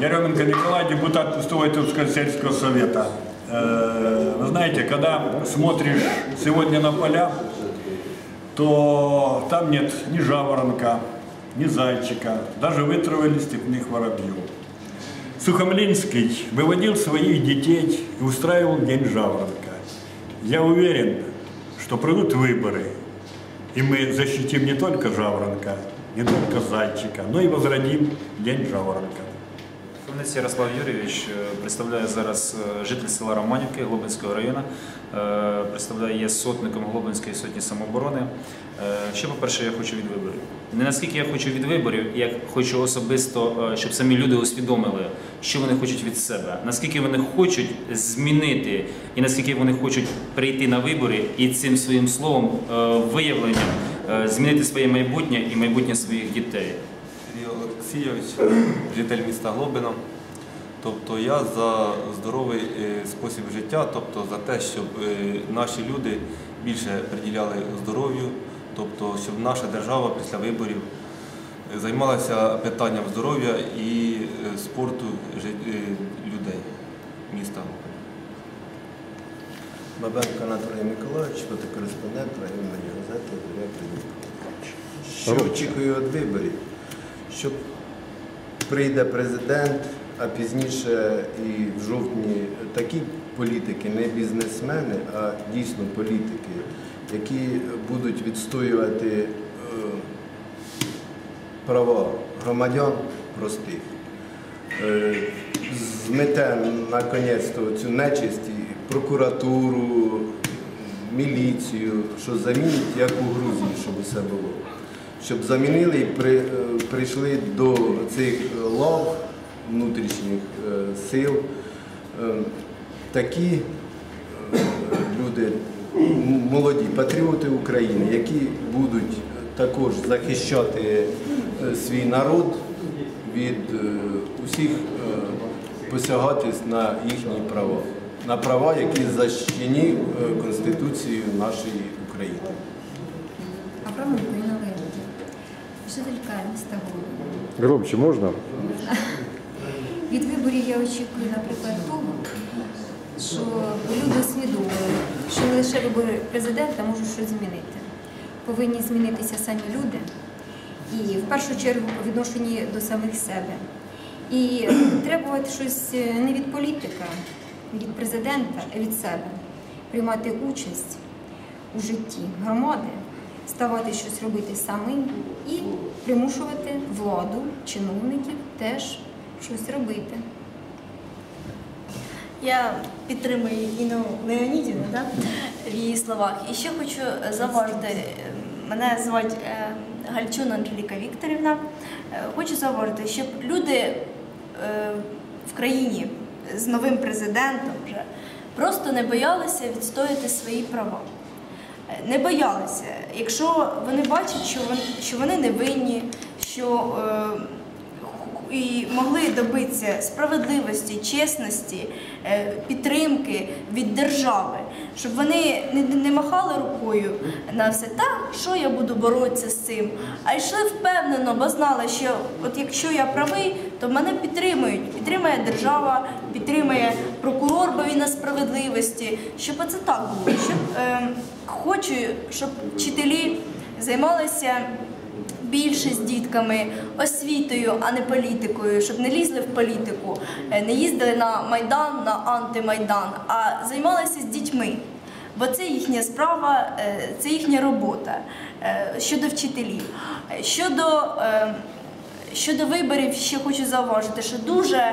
Яременко Николай, депутат Пустого Итовского сельского совета. Э, Вы знаете, когда смотришь сегодня на поля, то там нет ни жаворонка, ни зайчика, даже вытравили степных воробьев. Сухомлинский выводил своих детей и устраивал день жаворонка. Я уверен, что пройдут выборы, и мы защитим не только жаворонка, не только зайчика, но и возродим день жаворонка. Фовнець Ярослав Юрійович е, представляє зараз е, житель села Романівки Глобинського району. Е, Представляє є сотником Глобинської сотні самооборони. Що, по-перше, я хочу від виборів. Не наскільки я хочу від виборів, я хочу особисто, щоб самі люди усвідомили, що вони хочуть від себе, наскільки вони хочуть змінити, і наскільки вони хочуть прийти на вибори і цим своїм словом, виявленням змінити своє майбутнє і майбутнє своїх дітей. Сергій Олексійович, житель міста Глобино. Тобто я за здоровий е, спосіб життя, тобто за те, щоб е, наші люди більше приділяли здоров'ю, тобто щоб наша держава після виборів е, займалася питанням здоров'я і спорту людей міста. Бабенко Анатолій Миколаївич, фотокореспондент районної газети «Зоря Придніпровська». Що очікую від виборів? Що прийде президент, а пізніше і в жовтні такі політики, не бізнесмени, а дійсно політики, які будуть відстоювати е, права громадян простих. Е, змете наконець цю нечисть прокуратуру, міліцію, що замінить, як у Грузії, щоб усе було. Щоб замінили і е, прийшли до цих лав внутрішніх е, сил е, такі е, люди, молоді патріоти України, які будуть також захищати е, свій народ від е, усіх е, посягательств на їхні права, на права, які защищені е, Конституцією нашої України. Леонідівна, міста Голубів. Громче можна? Від виборів я очікую, наприклад, того, що люди усвідомили, що не лише вибори президента можуть щось змінити. Повинні змінитися самі люди і в першу чергу по відношенні до самих себе. І требувати щось не від політика, від президента, а від себе, приймати участь у житті громади, ставати щось робити самим і примушувати владу, чиновників теж щось робити. Я підтримую Інну Леонідівну да, в її словах. І ще хочу зауважити, мене звати е, Гальчун Анжеліка Вікторівна. Е, Хочу зауважити, щоб люди е, в країні з новим президентом вже просто не боялися відстояти свої права. Не боялися, якщо вони бачать, що вони, що вони не винні, що е, і могли добитися справедливості, чесності, е, підтримки від держави, щоб вони не, не махали рукою на все так, що я буду боротися з цим, а йшли впевнено, бо знали, що от якщо я правий, то мене підтримують. Підтримує держава, підтримує прокурор, бо він на справедливості. Щоб оце так було. Щоб е, хочу, щоб вчителі займалися більше з дітками, освітою, а не політикою, щоб не лізли в політику, е, не їздили на майдан, на антимайдан, а займалися з дітьми. Бо це їхня справа, е, це їхня робота Е, щодо вчителів. Щодо, щодо виборів, ще хочу зауважити, що дуже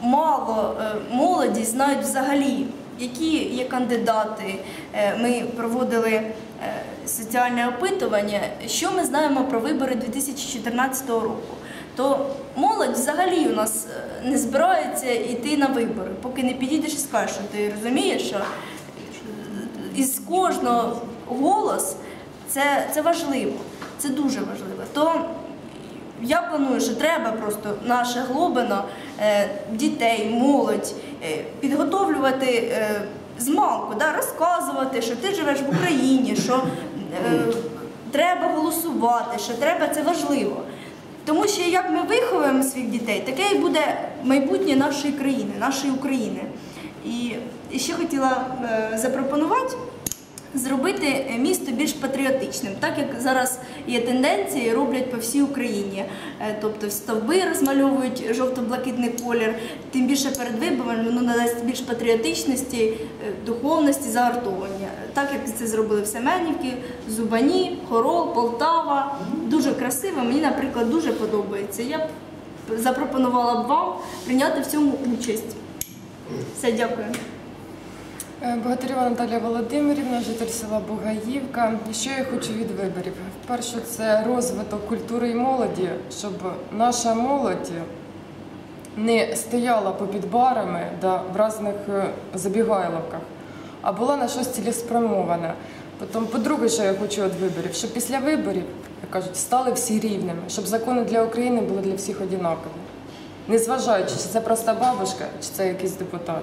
мало молоді знають взагалі, які є кандидати. Е, Ми проводили е, соціальне опитування, що ми знаємо про вибори 2014 року. То молодь взагалі у нас е, не збирається йти на вибори, поки не підійдеш і скажеш, що ти розумієш, що із кожного голос це, це важливо, це дуже важливо. То я планую, що треба просто наше глобино, е, дітей, молодь е, підготовлювати е, з малку, да, розказувати, що ти живеш в Україні, що треба голосувати, що треба це важливо. Тому що як ми виховуємо своїх дітей, таке і буде майбутнє нашої країни, нашої України. І, ще хотіла запропонувати зробити місто більш патріотичним, так як зараз є тенденції, роблять по всій Україні. Е, Тобто стовби розмальовують жовто-блакитний колір, тим більше перед виборами воно надасть більш патріотичності, е, духовності, загартовання. Так як це зробили в Семенівці, Зубані, Хорол, Полтава. Дуже красиво, мені, наприклад, дуже подобається. Я б запропонувала б вам прийняти в цьому участь. Все, дякую. Е, Богатирєва Наталія Володимирівна, житель села Бугаївка. Що я хочу від виборів? Перше, це розвиток культури і молоді, щоб наша молодь не стояла попід барами да в різних е, забігайловках, а була на щось цілеспрямоване. Потім, по-друге, що я хочу від виборів, щоб після виборів, як кажуть, стали всі рівними, щоб закони для України були для всіх однакові. Незважаючи, чи це проста бабушка, чи це якийсь депутат.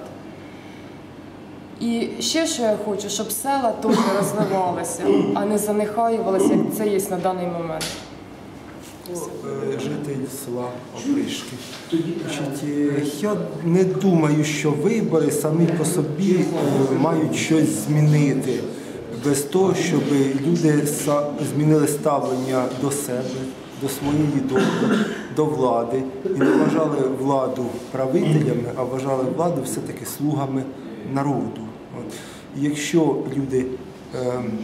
І ще що я хочу, щоб села теж розвивалися, а не занехаювалися, як це є на даний момент. Е, житель села Опришки. Е, я не думаю, що вибори самі по собі е, мають щось змінити без того, щоб люди змінили ставлення до себе, до своєї долі, до влади і не вважали владу правителями, а вважали владу все-таки слугами народу. Якщо люди ем,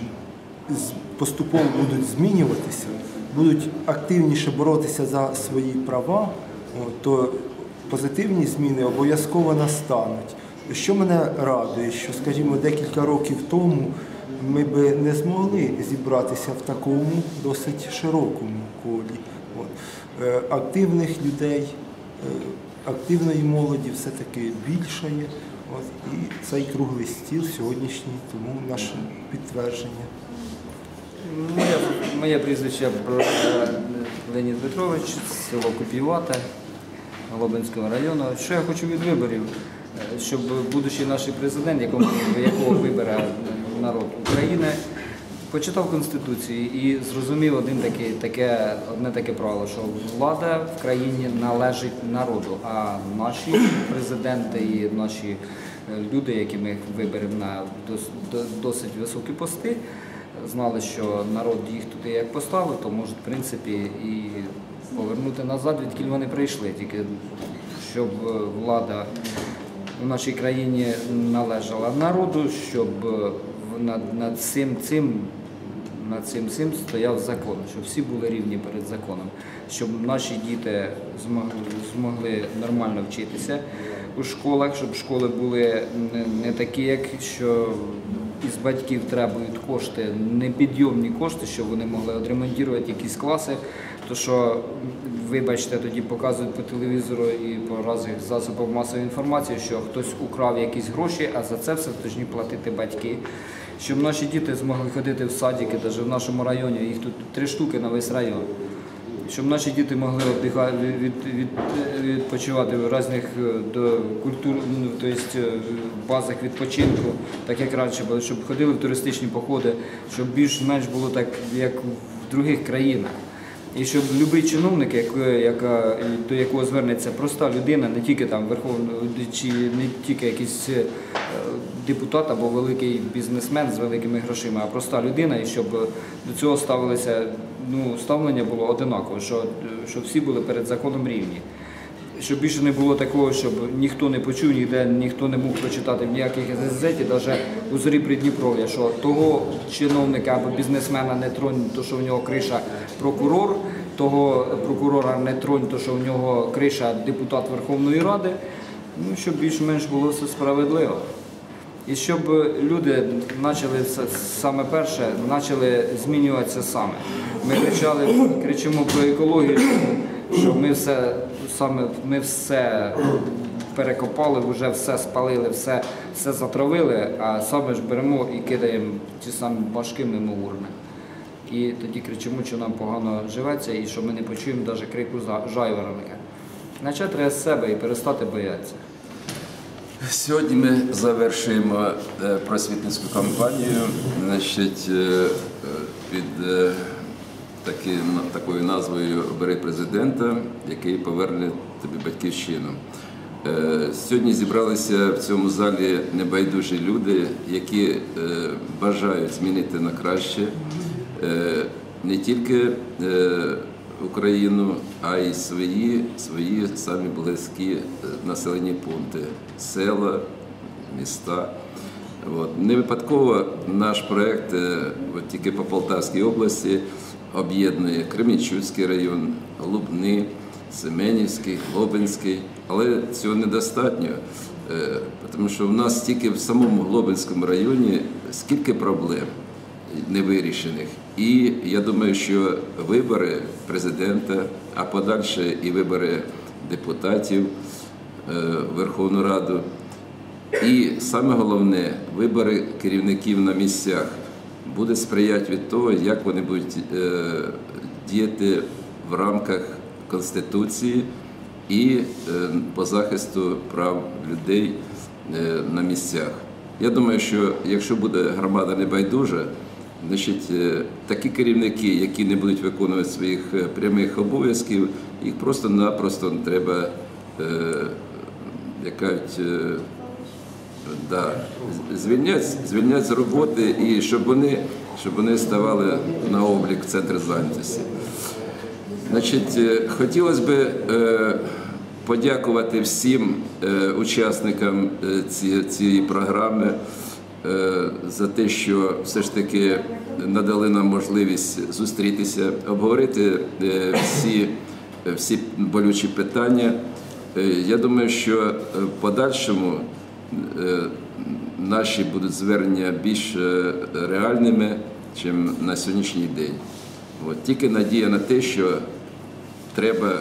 поступово будуть змінюватися, будуть активніше боротися за свої права, то позитивні зміни обов'язково настануть. Що мене радує, що, скажімо, декілька років тому ми би не змогли зібратися в такому досить широкому колі. Е, Активних людей, е, активної молоді все-таки більшає. От. І цей круглий стіл сьогоднішній, тому наше підтвердження. Моє, моє прізвище е, Леонід Петрович, село Купівате Лобинського району. Що я хочу від виборів? Е, Щоб будучий наш президент, якому, якого вибере народ України, почитав Конституцію і зрозумів один такий, таке, одне таке правило, що влада в країні належить народу, а наші президенти і наші е, люди, які ми виберемо на дос- до- досить високі пости, знали, що народ їх туди як поставив, то можуть, в принципі, і повернути назад, відкіль вони прийшли. Тільки щоб е, влада в нашій країні належала народу, щоб е, над, над цим цим. Над цим цим стояв закон, щоб всі були рівні перед законом, щоб наші діти змогли, нормально вчитися у школах, щоб школи були не, такі, як що із батьків требують кошти, непідйомні кошти, щоб вони могли відремонтувати якісь класи. То що, вибачте, тоді показують по телевізору і по різних засобах масової інформації, що хтось украв якісь гроші, а за це все повинні платити батьки. Щоб наші діти змогли ходити в садики, навіть в нашому районі, їх тут три штуки на весь район. Щоб наші діти могли відпочивати в різних е, культур, ну, е, базах відпочинку, так як раніше щоб ходили в туристичні походи, щоб більш-менш було так, як в других країнах. І щоб будь-який чиновник, яка, яка, до якого звернеться проста людина, не тільки там верховний чи не тільки якийсь е, депутат або великий бізнесмен з великими грошима, а проста людина, і щоб до цього ставилися ну, ставлення було одинаково, що, що всі були перед законом рівні. Щоб більше не було такого, щоб ніхто не почув, ніде ніхто не мог прочитати в ніяких газеті, навіть у зорі Придніпров'я, що того чиновника або бізнесмена не тронь, то що в нього криша прокурор, того прокурора не тронь, то що в нього криша депутат Верховної Ради. Ну, щоб більш-менш було все справедливо. І щоб люди почали саме перше, почали змінюватися саме. Ми кричали, кричимо про екологію, що ми все саме ми все перекопали, вже все спалили, все, все затравили, а саме ж беремо і кидаємо ті самі башки мимо урни. І тоді кричимо, що нам погано живеться і що ми не почуємо навіть крику жайворонка. Почати треба з себе і перестати боятися. Сьогодні ми завершуємо е, просвітницьку кампанію значить, е, е, під е, такою назвою Бери президента, який поверне тобі батьківщину. Е, Сьогодні зібралися в цьому залі небайдужі люди, які е, бажають змінити на краще е, не тільки Україну, а й свої, свої самі близькі населені пункти, села, міста. От. Не випадково наш проєкт от тільки по Полтавській області об'єднує Кременчуцький район, Лубни, Семенівський, Глобинський. Але цього недостатньо, е, тому що в нас тільки в самому Глобинському районі скільки проблем невирішених. І я думаю, що вибори президента, а подальше і вибори депутатів е, Верховну Раду. І саме головне, вибори керівників на місцях буде сприяти від того, як вони будуть е, діяти в рамках Конституції і е, по захисту прав людей е, на місцях. Я думаю, що якщо буде громада небайдужа, значить такі керівники, які не будуть виконувати своїх прямих обов'язків, їх просто-напросто треба, як кажуть, е, Да, звільнять, звільнять з роботи і щоб вони, щоб вони ставали на облік центр зайнятості. Значить, е, хотілося б е, подякувати всім е, учасникам ці- цієї програми за те, що все ж таки надали нам можливість зустрітися, обговорити всі, всі болючі питання. Я думаю, що в подальшому наші будуть звернення більш е, реальними, ніж на сьогоднішній день. От. Тільки надія на те, що треба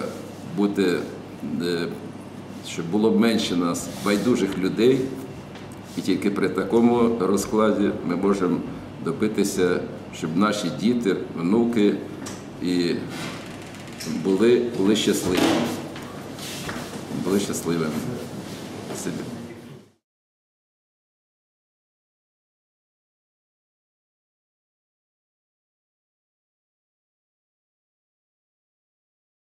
бути, е, щоб було менше нас байдужих людей, і тільки при такому розкладі ми можемо добитися, щоб наші діти, внуки і були, були щасливі. Були щасливими.